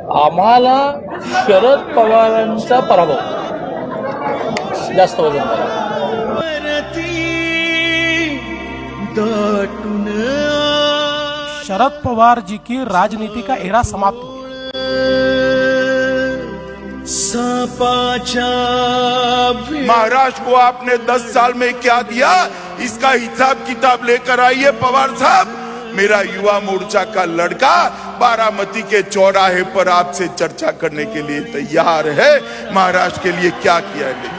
आम्हाला शरद पवारांचा पराभव. जास्त वजन. शरद पवार जी की राजनीति का एरा समाप्त हो गया महाराष्ट्र को आपने 10 साल में क्या दिया? इसका हिसाब किताब लेकर आइए पवार साहब। मेरा युवा मोर्चा का लड़का बारामती के चौराहे पर आपसे चर्चा करने के लिए तैयार है। महाराष्ट्र के लिए क्या किया है?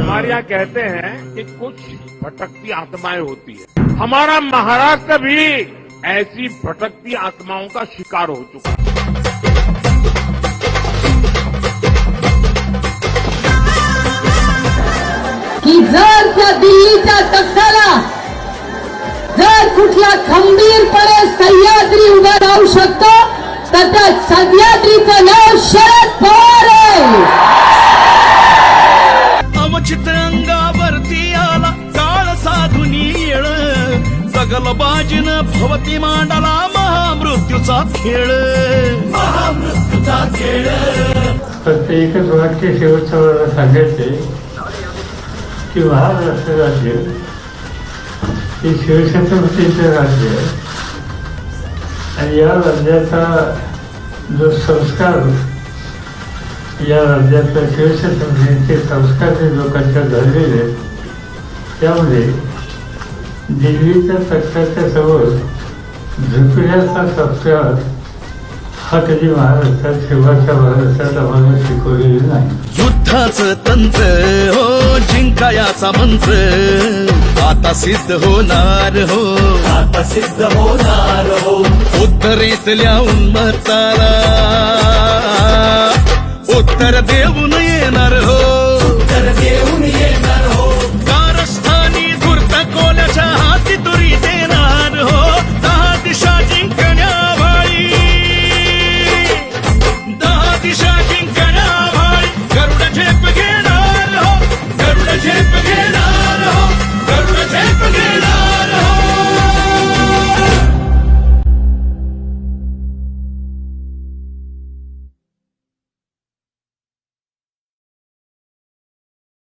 हमारे यहाँ कहते हैं कि कुछ भटकती आत्माएँ होती है। हमारा महाराष्ट्र भी ऐसी भटकती आत्माओं का शिकार हो चुका है। की जर त्या दिल्लीच्या तख्ताला कुठला खंबीरपणे सह्याद्री उभा राहू शकतो? तर त्या सह्याद्रीचं नाव शरद पवार अंगावरती आला काळ साधुनी येळ सगल बाजीन भवती मांडला महामृत्यूचा खेळ. महामृत्यूचा खेळ. फक्त एकच वाक्य शेवटचं मला सांगायचे की महाराष्ट्र राज्य हे शिवछत्रपतीचं राज्य आहे. आणि या राज्याचा जो संस्कार या राज्यातल्या शिवछत्रपतींचे म्हणजे संस्कार जे लोकांच्या झालेले आहेत त्यामध्ये दिल्लीच्या तख्ताच्या समोर झुकण्याचा संस्कार हा कधी महाराष्ट्रात शिवाच्या महाराष्ट्रात आम्हाला शिकवलेला नाही. युद्धाचं तंत्र हो जिंकायाचा मंत्र. आता सिद्ध होणार हो आता सिद्ध होणार हो उत्तरेतल्या उन्मत्ताला उत्तर देऊन येणार हो